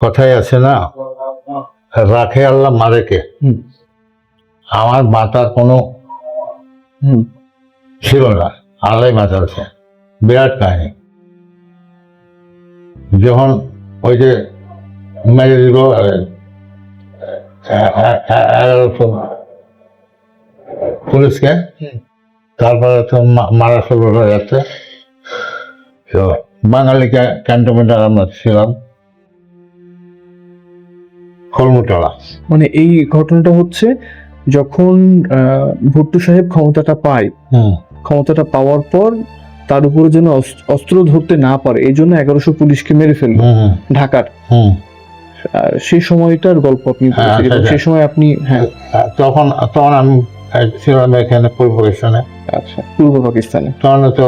কথাই আছে না? রাখে আল্লাহ মারে কে হুম। আমার মাতার কোনো ছিল না। আল্লাহ মাতাচ্ছে বিরাট কাহিনী। যখন ওই যে মেরে দিল পুলিশকে? তারপরে তো মারা শুরু হয়ে যাচ্ছে। তো বাঙালি ক্যান্টনমেন্টে আমরা ছিলাম। কলমুটলা মানে এই ঘটনাটা হচ্ছে যখন আহ, ভুট্টো সাহেব ক্ষমতাটা পায়। ক্ষমতাটা পাওয়ার পর তার উপরে যেন অস্ত্র ধরতে না পারে এই জন্য এগারোশো পুলিশকে মেরে ফেলল ঢাকার। সেই সময়টার গল্প আপনি হ্যাঁ। সেই সময় আপনি হ্যাঁ। তখন তখন আমি ছিলাম এখানে পূর্ব পাকিস্তানে। আচ্ছা পূর্ব পাকিস্তানে। তখন তো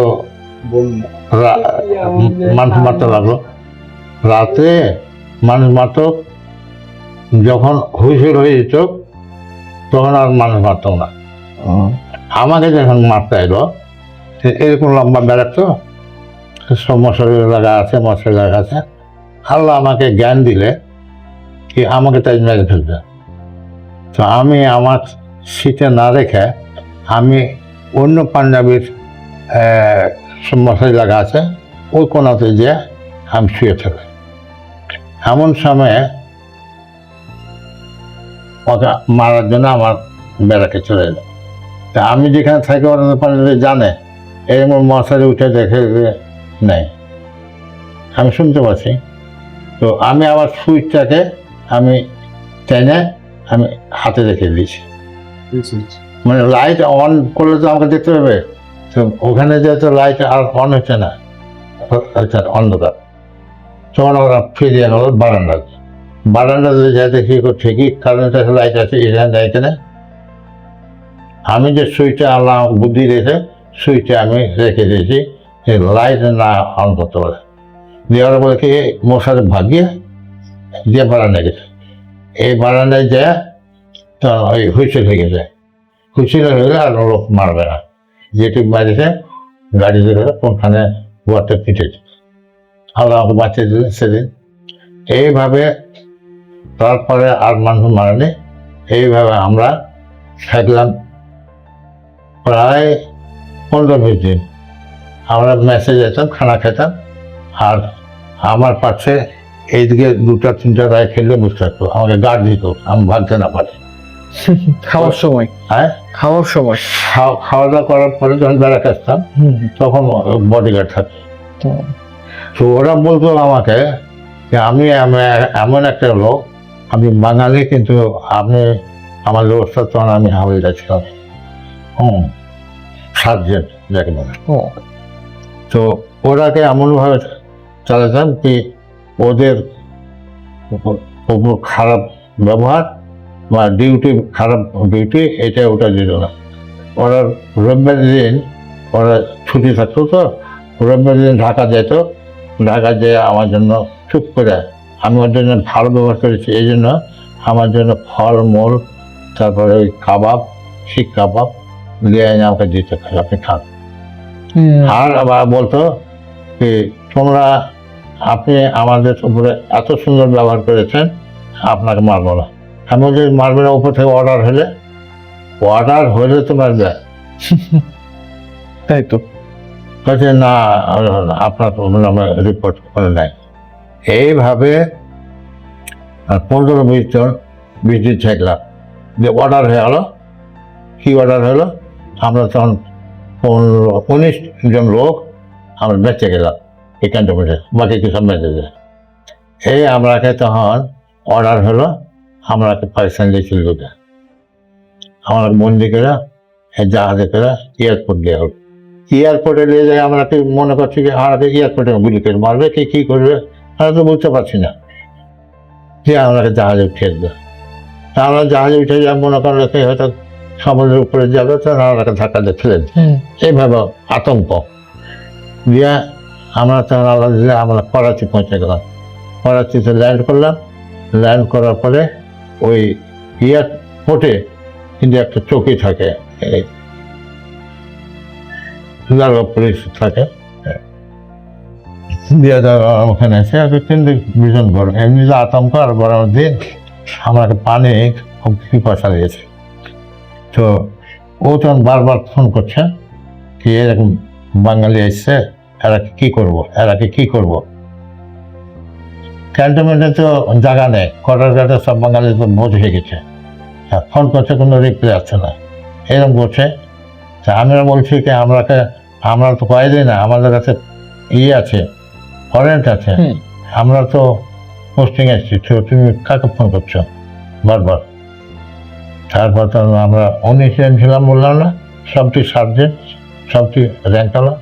মানুষ মারতে লাগল। রাতে মানুষ মারত যখন হুইসেল হয়ে যেত তখন আর মানুষ মারত না। আমাকে যখন মারতে এলো এরকম লম্বা তো সব মশারি লাগা আছে মশারি লাগা আছে। আল্লাহ আমাকে জ্ঞান দিলে কি আমাকে তাই মেরে ফেলবে। তো আমি আমার শীতে না রেখে আমি অন্য পাঞ্জাবির সব মশারি লাগা আছে ওই কোনাতে যে আমি শুয়ে থাকি। এমন সময়ে ওকে মারার জন্য আমার বেড়াকে চলে এলো। তা আমি যেখানে থাকি ওরা তো পাঞ্জাবি জানে। এরকম মশারি উঠে দেখে যে নেই। আমি শুনতে পাচ্ছি। তো আমি আবার সুইচটাকে আমি টেনে আমি হাতে রেখে দিয়েছি। মানে লাইট অন করলে তো আমাকে দেখতে পাবে। তো ওখানে যেহেতু লাইট আর অন হচ্ছে না আচ্ছা অন্ধকার। তখন ওরা ফিরিয়ে গেল বারান্দাতে বারান্দাতে যাতে কি করছে কি? লাইট আছে এখানে দেয় কিনা? আমি যে সুইচটা আমাকে বুদ্ধি রেখে, সুইচটা আমি রেখে দিয়েছি লাইট না অন করতে পারে। দেওয়ার বলে কি মশারে ভাগিয়ে দিয়ে বারান্দায় গেছে। এই বারান্দায় যায়, তো ওই হুইসেল হয়ে গেছে। হুইসেল হয়ে গেলে আর লোক মারবে না। যেটুকু মারিছে, গাড়ি ধরে কোনখানে গোয়াতে পিটেছে আল্লাহ বাঁচিয়ে দিলেন সেদিন। এইভাবে তারপরে আর মানুষ মারেনি। এইভাবে আমরা থাকলাম প্রায় পনেরো বিশ দিন। আমরা মেসে যেতাম খানা খেতাম আর আমার পাশে এইদিকে দুটা তিনটা রায় খেললে বুঝতে থাকতো। আমাকে গার্ড দিত আমি ভাবতে না পারি। খাওয়ার সময়? হ্যাঁ? খাওয়ার সময়? খাওয়া দাওয়া করার পরে যখন বেড়া আসতাম তখন বডিগার্ড থাকে। তো তো ওরা বলতো আমাকে যে আমি এমন একটা লোক আমি বাঙালি কিন্তু আপনি আমার ব্যবস্থা তখন আমি হাওড়িটা ছিলাম হুম সার্জেন্ট যাকে বলে। তো ওরাকে এমনভাবে চালাতাম কি ওদের খারাপ ব্যবহার বা ডিউটি খারাপ ডিউটি এটা ওটা দিল না। ওরা রবিবার দিন ওরা ছুটি থাকতো তো রবিবার দিন ঢাকা যেত ঢাকা যেয়ে আমার জন্য চুপ করে আমি ওর জন্য ভালো ব্যবহার করেছি এই জন্য আমার জন্য ফল মূল তারপরে ওই কাবাব শিক কাবাব দিয়ে এনে আমাকে দিতে থাকে আপনি খান। আর আবার বলতো যে তোমরা আপনি আমাদের উপরে এত সুন্দর ব্যবহার করেছেন আপনাকে মারবো না। আমি বলছি মারবে না উপর থেকে অর্ডার হলে? অর্ডার হলে তো মারবে। তাই তো। কাছে না আপনার রিপোর্ট করে নেয় এইভাবে পনেরো মিনিট বিশ দিন থাকলাম যে অর্ডার হয়ে গেলো। কী অর্ডার হলো? আমরা তখন পনেরো, উনিশ জন লোক আমরা বেঁচে গেলাম এই ক্যান্টনমেন্টে বাকি কিছু বেঁচে যায় এই আমরাকে তখন অর্ডার হলো, আমরাকে পাকিস্তান দিয়েছিল লোকে আমার বন্দি করে জাহাজে করে এয়ারপোর্ট দেওয়া হলো এয়ারপোর্টে নিয়ে যায় আমরা মনে করছি যে আমাকে এয়ারপোর্টে গুলি করে মারবে? কে কী করবে? আমরা তো বুঝতে পারছি না যে আমাকে জাহাজে উঠিয়ে দেবে তা আমরা জাহাজে উঠে যাব মনে করেন হয়তো সমুদ্রের উপরে যাবে তো আমাকে ধাক্কা দিয়ে ফেলে এইভাবে আতঙ্ক। দিয়ে আমরা তখন আল্লাহ দিলে আমরা করাচি পৌঁছে গেলাম। করাচিতে ল্যান্ড করলাম। ল্যান্ড করার পরে ওই এয়ারপোর্টে কিন্তু একটা চৌকি থাকে পুলিশ থাকে। দিয়ে ওখানে এসে আর কিন্তু ভীষণ গরম। এমনি যে আতঙ্ক আর গরমের দিন আমাকে পানি খুব পিপাসা লেগেছে। তো ও তখন বারবার ফোন করছে, কি এরকম বাঙালি এসছে এরাকে কি করব এরাকে কি করব? ক্যান্টনমেন্টে তো জায়গা নেই কটার ঘাটে সব বাঙালি তো বোঝ হয়ে গেছে। ফোন করছে, কোনো রিপ্লাই আসছে না। এরকম করছে, তা আমরা বলছি কি, আমরাকে আমরা তো কয়েকদিন না, আমাদের কাছে ইয়ে আছে ওয়ারেন্ট আছে। আমরা তো পোস্টিং এসেছি তো তুমি কাকে ফোন করছ? বারবার। তারপর তো আমরা উনিশ জন ছিলাম বললাম না সবটি সাবজেক্ট সবটি র্যাঙ্কালা।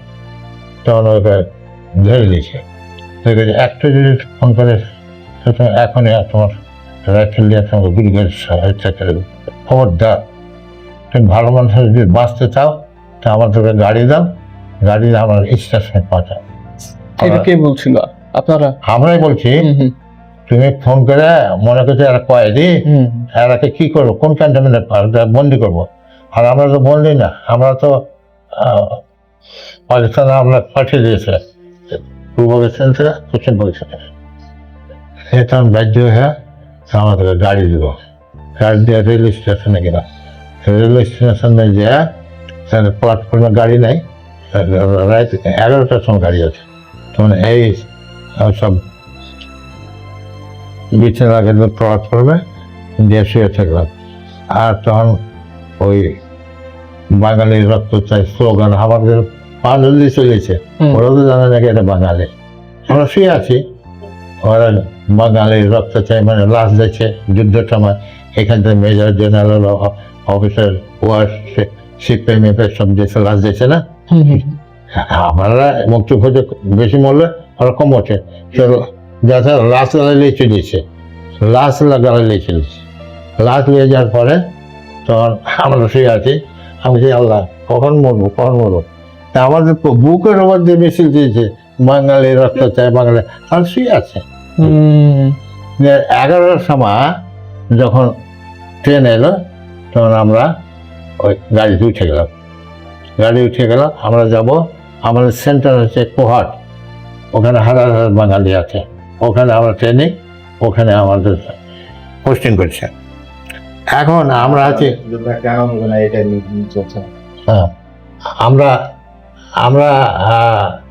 তখন ওকে ধরে নিয়েছে ধরে নিয়ে একটা যদি ফোন করে তুমি এখনই তোমার রাইফেল দিয়ে তোমাকে গুলি করে হত্যা করে দেবে। খবরদার। তুমি ভালো মানুষের যদি বাঁচতে চাও তা আমাদেরকে গাড়ি দাও গাড়ি আমার স্টেশনে পাঠাও। এটা কে বলছিল? আপনারা? আমরাই বলছি। তুমি ফোন করে মনে করছ এরা কয়েদি এরাকে কি করব? কোন ক্যান্টনমেন্টে বন্দি করব? আর আমরা তো বন্দি না। আমরা তো পাকিস্তানে আমরা পাঠিয়ে দিয়েছে। পূর্ব পাকিস্তান থেকে পশ্চিম পাকিস্তানে সে তখন বাধ্য হয়ে আমাদেরকে গাড়ি দিব। গাড়ি দিয়ে রেল স্টেশনে গেলাম। রেল স্টেশনে যে সেখানে প্ল্যাটফর্মে গাড়ি নাই। রাত এগারোটার সময় গাড়ি আছে। তখন এই সব বিছানা কিন্তু প্ল্যাটফর্মে দিয়ে শুয়ে থাকলাম। আর তখন ওই বাঙালির রক্ত চাই স্লোগান আমাদের পাণ্ডলি চলেছে ওরা তো জানে নাকি এটা বাঙালি। আমরা শুয়ে আছি। ওরা বাঙালির রক্ত চাই মানে লাশ যাচ্ছে যুদ্ধের সময়। এখান থেকে মেজর জেনারেল অফিসার ওয়ার সিপাই মেপে সব দেশে লাশ যাচ্ছে না? হুম। আমরা মুক্তি খোঁজে বেশি মূল্যে ওরা কম ওঠে যাতে লাশ লাগাইলেই চলেছে লাশ লাগাইলেই চলেছে লাশ নিয়ে যাওয়ার পরে তখন আমরা শুয়ে আছি আমি যে আল্লাহ কখন মরবো কখন মরবো? তা আমাদের বুকের ওপর দিয়ে মিছিল দিয়েছে বাঙালি রক্ত চায় বাঙালি আর শুয়ে আছে। এগারোটার সময় যখন ট্রেন এলো তখন আমরা ওই গাড়িতে উঠে গেলাম। গাড়ি উঠে গেলাম আমরা যাব আমাদের সেন্টার হচ্ছে কোহাট। ওখানে হাজার হাজার বাঙালি আছে। ওখানে আমরা ট্রেনিং ওখানে আমাদের পোস্টিং করছে। এখন আমরা আছি হ্যাঁ। আমরা আমরা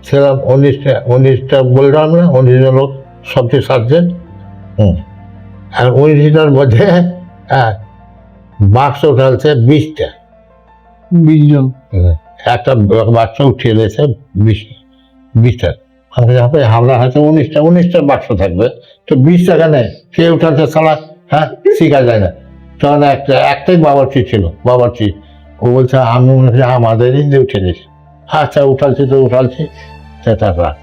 ছিলাম উনিশটা উনিশটা বললাম না উনিশ জন লোক সবচেয়ে সাবজেক্ট হুম। আর উনিশটার মধ্যে হ্যাঁ, বাক্স উঠালছে বিশটা। বিশ জন একটা বাক্স উঠিয়ে দিয়েছে বিশ বিশটা হাতে হামলা হয়তো উনিশটা উনিশটা বাক্স থাকবে। তো বিশ টাকা নেই, কে উঠাচ্ছে সালা হ্যাঁ শিখা যায় না। তখন একটা, একটাই বাবারচি ছিল বাবারচি ও বলছে, আমি মনে হচ্ছে আমাদেরই দিয়ে উঠে দিয়েছি আচ্ছা উঠালছি তো উঠালছি সেটা রাখ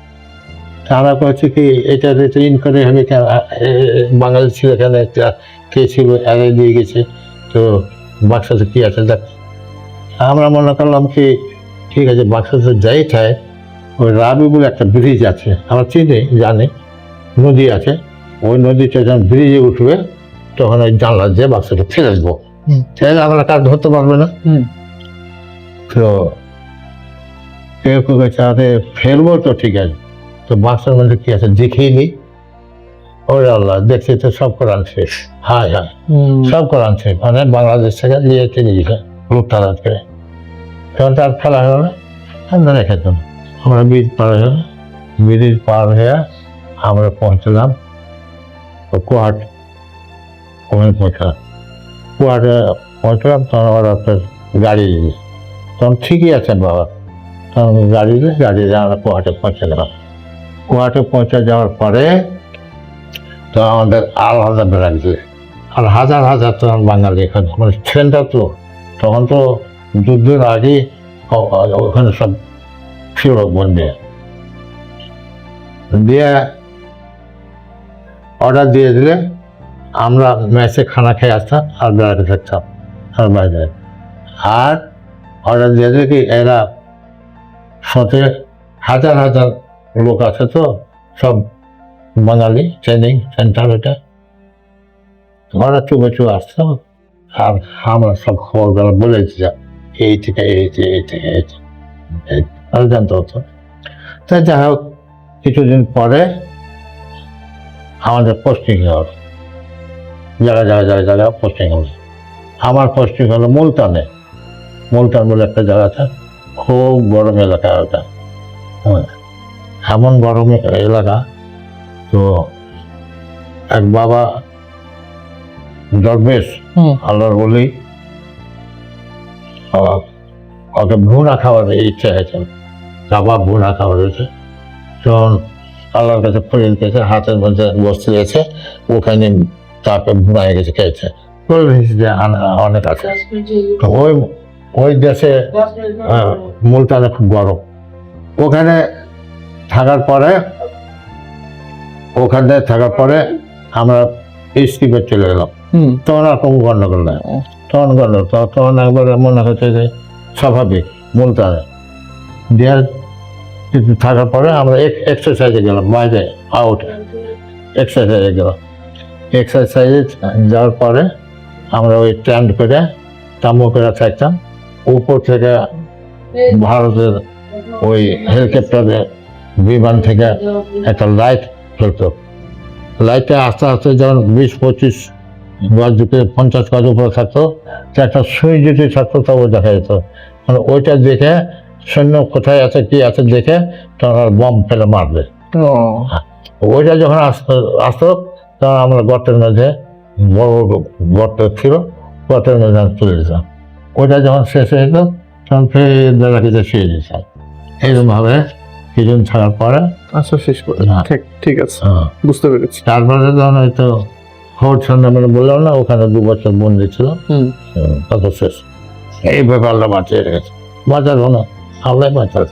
তা আমরা কয়েছি কি, এটা তো ইনকোয়ারি হবে কেন? বাঙালি ছিল কেন? একটা কে ছিল? এড়িয়ে দিয়ে গেছে। তো বাক্সাতে কি আছে? দেখ। আমরা মনে করলাম কি ঠিক আছে বাক্সাতে যাই খায়। ওই রাবি বলে একটা ব্রিজ আছে আমরা চিনি জানি নদী আছে। ওই নদীতে যখন ব্রিজে উঠবে তখন ওই জানলা দিয়ে বাক্সটা ফেলে দেবো। হুম। ফেলে আমরা কাজ ধরতে পারবে না। হুম। তো কেউ আরে ফেলব তো ঠিক আছে। তো বাক্সের মধ্যে কি আছে দেখেই নি। ওরে আল্লাহ দেখছি তো সব কোরআন শেষ। হায় হায়। সব কোরআন শেষ মানে বাংলাদেশ থেকে নিয়ে চলে গেছে। লোক তালাত করে। তখন তার ফেলা হলো না আমরা রেখে দিলাম। আমরা ব্রিজ পার হয়ে ব্রিজ পার হয়ে আমরা পৌঁছলাম কোয়াট ওখানে পৌঁছলাম। কোয়াটে পৌঁছলাম, তখন ওরা আপনার গাড়ি দিল তখন ঠিকই আছেন বাবা। তখন গাড়ি দিলে গাড়ি দিয়ে আমরা কোয়াটে পৌঁছে গেলাম। কোয়াটে পৌঁছে যাওয়ার পরে তো আমাদের আলাদা বেড়াক দিলে আর হাজার হাজার তখন বাঙালি এখানে। মানে ট্রেনটা তো তখন তো যুদ্ধের আগে ওখানে সব ছিল বন্ধে দিয়ে অর্ডার দিয়ে দিলে আমরা ম্যাচে খানা খেয়ে আসতাম আর বেড়াতে থাকতাম আর বাইরে। আর অর্ডার দিয়ে দিলে কি এরা সাথে হাজার হাজার লোক আছে তো, সব বাঙালি, ট্রেনিং সেন্টার এটা। ওরা চুপে চুপে আসতাম আর আমরা সব খবরগুলো বলে দিতাম এই থেকে এই থেকে এই থেকে এই থেকে জানতে হতো তাই যাই হোক কিছুদিন পরে আমাদের পোস্টিং হল জায়গা জায়গা জায়গা জায়গা পোস্টিং হল আমার পোস্টিং হলো মুলতানে। মুলতান বলে একটা জায়গা আছে। খুব গরম এলাকা ওটা। হ্যাঁ, এমন গরম এলাকা তো এক বাবা দরবেশ আল্লাহর বলি আহ, ওকে ভুনা খাওয়ার ইচ্ছা হয়েছে। কাবাব ভুনা খাওয়ার হয়েছে। তখন আল্লাহর কাছে ফরিল খেয়েছে হাতের মধ্যে বসতে গেছে ওখানে তাকে ভুনায় গেছে খেয়েছে। অনেক আছে। ওই ওই দেশে আহ, মুলতানে খুব গরম ওখানে থাকার পরে ওখানে থাকার পরে আমরা স্কিপে চলে গেলাম। তখন আর কোনো গন্ডগোল নাই তখন গন্ডগোল তখন- একবারে মনে হচ্ছে যে স্বাভাবিক মুলতানে দেওয়ার কিছু থাকার পরে আমরা এক্সারসাইজে গেলাম বাইরে আউট এক্সারসাইজে গেলাম। এক্সারসাইজে যাওয়ার পরে আমরা ওই ট্যান্ড করে তাম্বু করে থাকতাম। উপর থেকে ভারতের ওই হেলিকপ্টারে বিমান থেকে একটা লাইট ফেলতো লাইটটা আস্তে আস্তে যখন বিশ পঁচিশ গজ দিকে পঞ্চাশ গজ উপরে থাকতো তো একটা সুই যদি থাকতো তবু দেখা যেত। মানে ওইটা দেখে সৈন্য কোথায় আছে কি আছে দেখে তখন বম ফেলে মারবে। ওইটা যখন আসতো আসতো তখন আমরা গর্তের মধ্যে বড় বড় গর্ত ছিল গর্তের মধ্যে আমি তুলে দিতাম। ওইটা যখন শেষ হয়ে যেত তখন ফের দাদাকে শুয়ে দিতাম এইরকমভাবে কিছুদিন থাকার পরে আচ্ছা শেষ করে হ্যাঁ। ঠিক ঠিক আছে। আহ, বুঝতে পেরেছি। তারপরে যখন হয়তো সন্ধ্যা মানে বললাম না ওখানে দু বছর বন্দি ছিল। তত শেষ। এই ব্যাপারটা বাঁচিয়ে রেখেছে। বাঁচাবো না আল্লাহ বাঁচাবে।